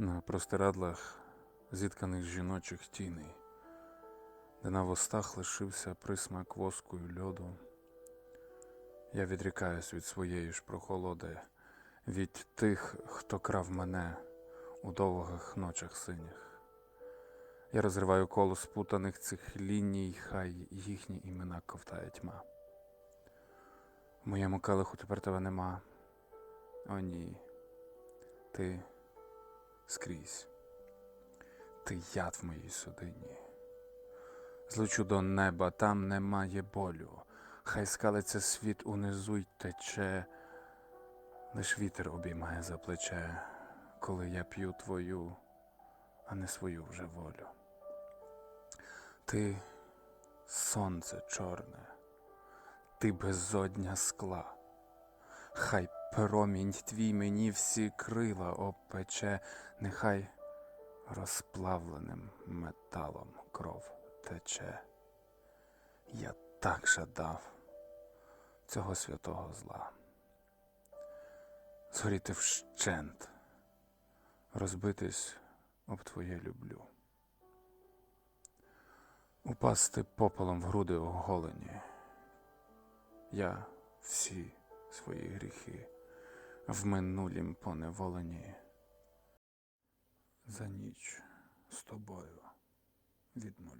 на простирадлах зітканих жіночих тіней, де на вустах лишився присмак воску й льоду. Я відрікаюсь від своєї ж прохолоди, від тих, хто крав мене у довгих ночах синіх. Я розриваю коло спутаних цих ліній, хай їхні імена ковтає тьма. В моєму келиху тепер тебе нема. О ні. Ти скрізь. Ти яд в моїй судині. Злечу до неба, там немає болю. Хай скалиться світ унизу й тече, лиш вітер обіймає за плече, коли я п'ю твою, а не свою вже волю. Ти сонце чорне, ти безодня скла. Хай промінь твій мені всі крила обпече, нехай розплавленим металом кров тече. Я так жадав цього святого зла. Згоріти вщент, розбитись об твоє люблю. Упасти попелом в груди оголені. Я всі свої гріхи в минулім поневолені. За ніч з тобою відмолю.